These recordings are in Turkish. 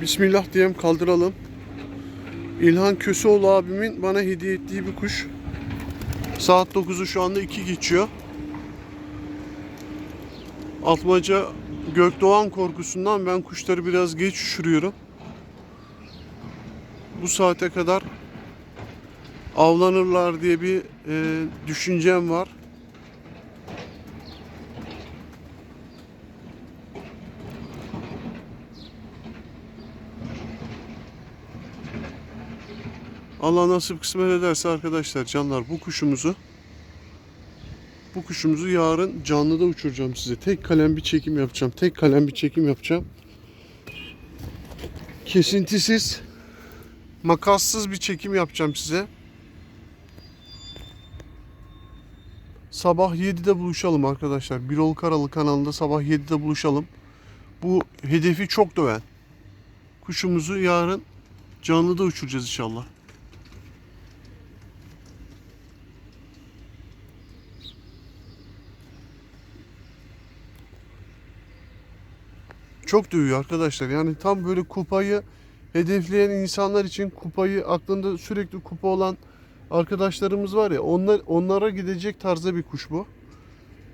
Bismillah diyeyim kaldıralım. İlhan Köseoğlu abimin bana hediye ettiği bir kuş. Saat 9'u şu anda 2 geçiyor. Atmaca Gökdoğan korkusundan ben kuşları biraz geç uçuruyorum. Bu saate kadar avlanırlar diye bir e, düşüncem var. Allah nasip kısmet ederse arkadaşlar canlar bu kuşumuzu bu kuşumuzu yarın canlıda uçuracağım size. Tek kalem bir çekim yapacağım. Tek kalem bir çekim yapacağım. Kesintisiz makassız bir çekim yapacağım size. Sabah 7'de buluşalım arkadaşlar. Birol Karalı kanalında sabah 7'de buluşalım. Bu hedefi çok döven kuşumuzu yarın canlıda uçuracağız inşallah. Çok dövüyor arkadaşlar. Yani tam böyle kupayı hedefleyen insanlar için kupayı aklında sürekli kupa olan arkadaşlarımız var ya onlar onlara gidecek tarzda bir kuş bu.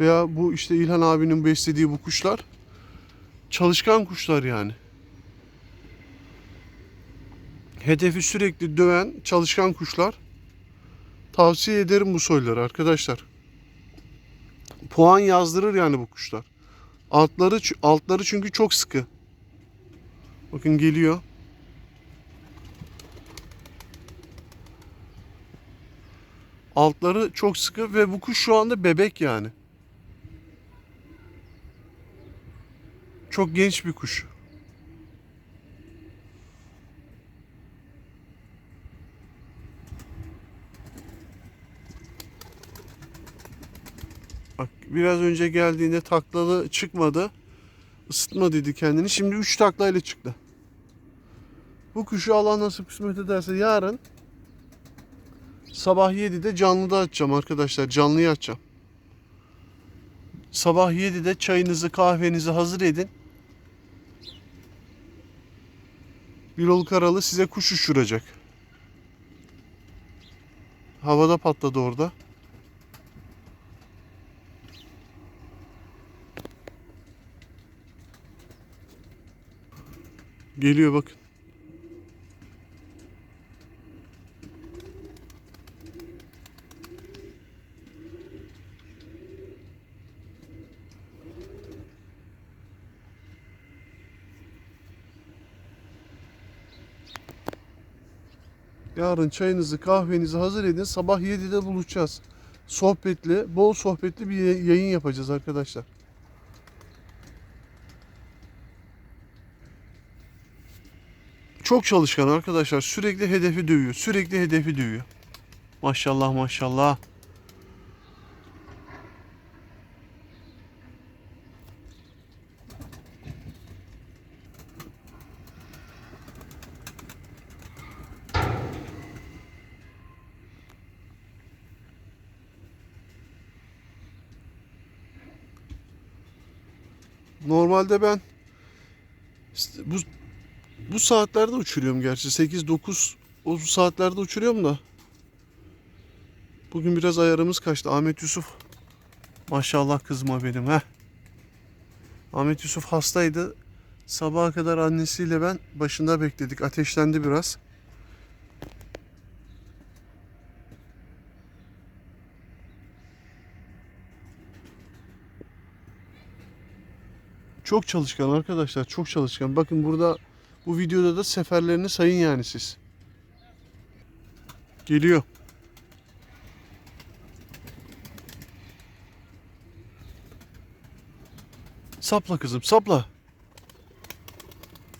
Veya bu işte İlhan abinin beslediği bu kuşlar çalışkan kuşlar yani. Hedefi sürekli döven çalışkan kuşlar. Tavsiye ederim bu soyları arkadaşlar. Puan yazdırır yani bu kuşlar. Altları altları çünkü çok sıkı. Bakın geliyor. Altları çok sıkı ve bu kuş şu anda bebek yani. Çok genç bir kuş. Bak biraz önce geldiğinde taklalı çıkmadı. Isıtma dedi kendini. Şimdi 3 taklayla çıktı. Bu kuşu Allah nasip kısmet ederse yarın sabah 7'de canlıda açacağım arkadaşlar. Canlıyı açacağım. Sabah 7'de çayınızı kahvenizi hazır edin. Birol Karalı size kuş uçuracak. Havada patladı orada. Geliyor bakın. Yarın çayınızı kahvenizi hazır edin. Sabah 7'de buluşacağız. Sohbetli, bol sohbetli bir yayın yapacağız arkadaşlar. Çok çalışkan arkadaşlar. Sürekli hedefi dövüyor. Sürekli hedefi dövüyor. Maşallah maşallah. Normalde ben bu saatlerde uçuruyorum gerçi. 8-9 o saatlerde uçuruyorum da. Bugün biraz ayarımız kaçtı. Ahmet Yusuf. Maşallah kızma benim ha. Ahmet Yusuf hastaydı. Sabaha kadar annesiyle ben başında bekledik. Ateşlendi biraz. Çok çalışkan arkadaşlar. Çok çalışkan. Bakın burada bu videoda da seferlerini sayın yani siz. Geliyor. Sapla kızım sapla.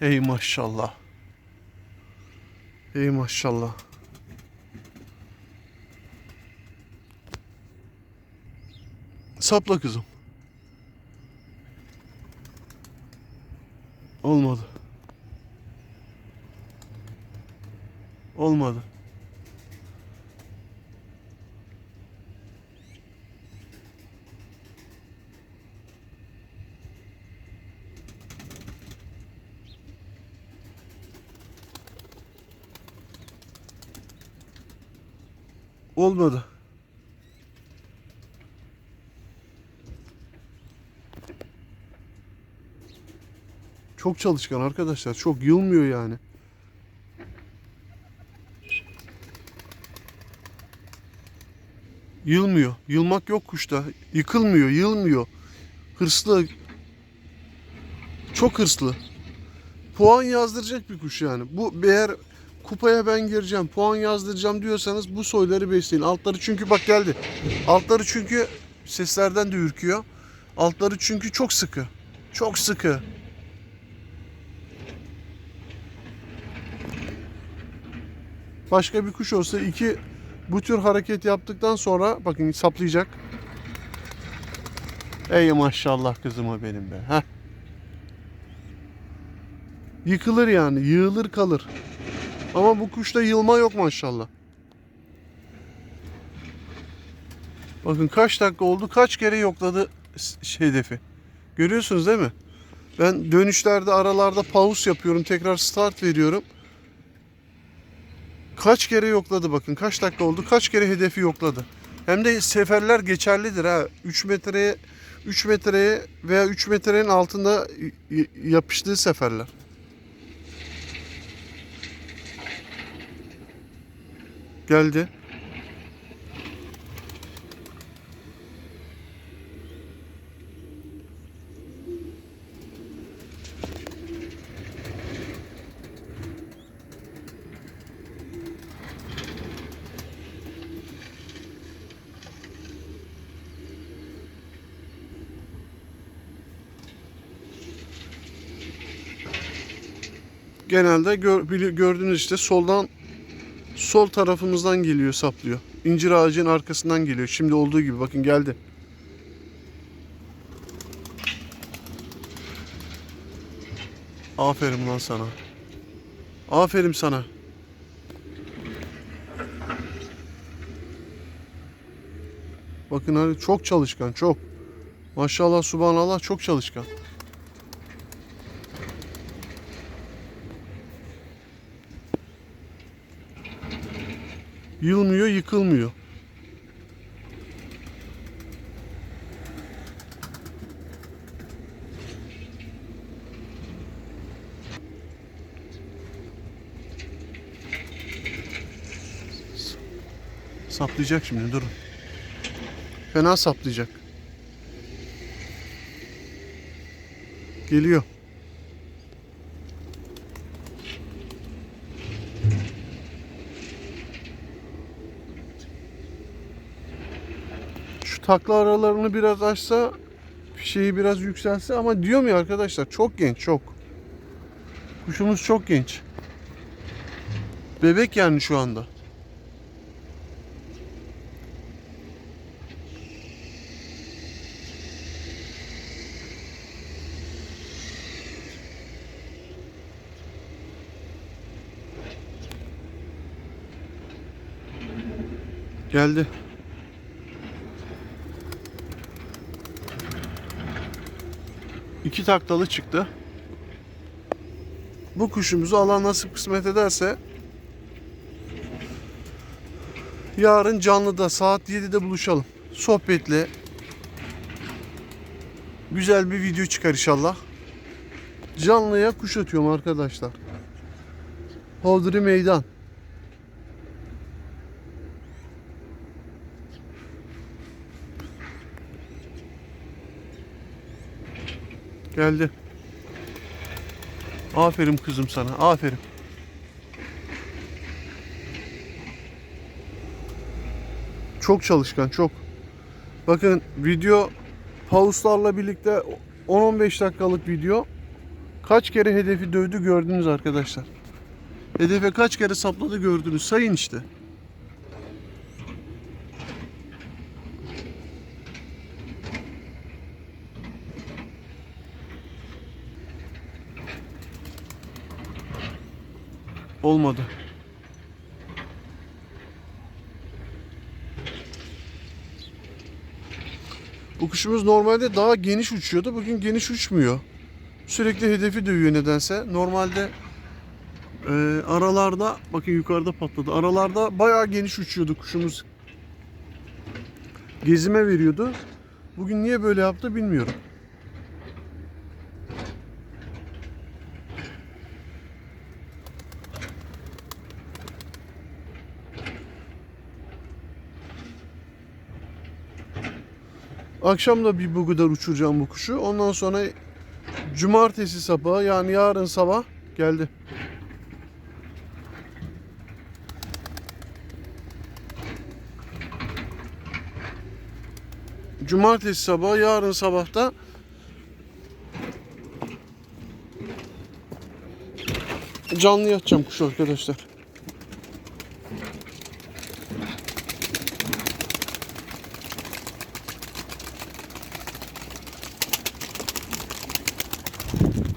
Ey maşallah. Ey maşallah. Sapla kızım. Olmadı. Olmadı. Olmadı. Çok çalışkan arkadaşlar. Çok yılmıyor yani. Yılmıyor. Yılmak yok kuşta. Yıkılmıyor, yılmıyor. Hırslı. Çok hırslı. Puan yazdıracak bir kuş yani. Bu eğer kupaya ben gireceğim, puan yazdıracağım diyorsanız bu soyları besleyin. Altları çünkü bak geldi. Altları çünkü seslerden de ürküyor. Altları çünkü çok sıkı. Çok sıkı. Başka bir kuş olsa iki bu tür hareket yaptıktan sonra bakın saplayacak. Ey maşallah kızıma benim be. Heh. Yıkılır yani. Yığılır kalır. Ama bu kuşta yılma yok maşallah. Bakın kaç dakika oldu. Kaç kere yokladı hedefi. Görüyorsunuz değil mi? Ben dönüşlerde aralarda pause yapıyorum. Tekrar start veriyorum. Kaç kere yokladı bakın. Kaç dakika oldu. Kaç kere hedefi yokladı. Hem de seferler geçerlidir ha. 3 metreye 3 metreye veya 3 metrenin altında yapıştığı seferler. Geldi. Genelde gördüğünüz işte soldan sol tarafımızdan geliyor saplıyor. İncir ağacın arkasından geliyor. Şimdi olduğu gibi bakın geldi. Aferin lan sana. Aferin sana. Bakın hani çok çalışkan çok. Maşallah subhanallah çok çalışkan. Yılmıyor, yıkılmıyor. Saplayacak şimdi durun. Fena saplayacak. Geliyor. Takla aralarını biraz açsa şeyi biraz yükselse ama diyor ya arkadaşlar çok genç çok. Kuşumuz çok genç. Bebek yani şu anda. Geldi. İki taktalı çıktı. Bu kuşumuzu Allah nasip kısmet ederse yarın canlıda saat 7'de buluşalım. Sohbetle güzel bir video çıkar inşallah. Canlıya kuş atıyorum arkadaşlar. Hodri meydan. Geldi. Aferin kızım sana. Aferin. Çok çalışkan, çok. Bakın video pauslarla birlikte 10-15 dakikalık video. Kaç kere hedefi dövdü gördünüz arkadaşlar. Hedefe kaç kere sapladı gördünüz. Sayın işte. Olmadı. Bu kuşumuz normalde daha geniş uçuyordu. Bugün geniş uçmuyor. Sürekli hedefi dövüyor nedense. Normalde e, aralarda bakın yukarıda patladı. Aralarda bayağı geniş uçuyordu kuşumuz. gezime veriyordu. Bugün niye böyle yaptı bilmiyorum. Akşam da bir bu kadar uçuracağım bu kuşu. Ondan sonra cumartesi sabahı yani yarın sabah geldi. Cumartesi sabahı yarın sabahta canlı yatacağım kuş arkadaşlar.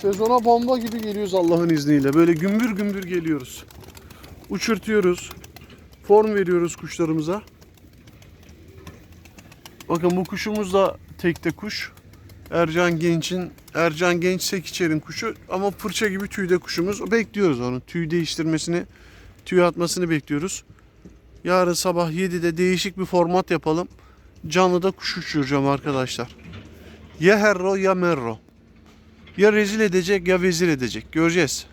Sezona bomba gibi geliyoruz Allah'ın izniyle. Böyle gümbür gümbür geliyoruz. Uçurtuyoruz. Form veriyoruz kuşlarımıza. Bakın bu kuşumuz da tekte kuş. Ercan Genç'in Ercan Genç Sekiçer'in kuşu ama fırça gibi tüyde kuşumuz. Bekliyoruz onun tüy değiştirmesini, tüy atmasını bekliyoruz. Yarın sabah 7'de değişik bir format yapalım. Canlıda kuş uçuracağım arkadaşlar. Ya herro ya merro. Ya rezil edecek ya vezir edecek. Göreceğiz.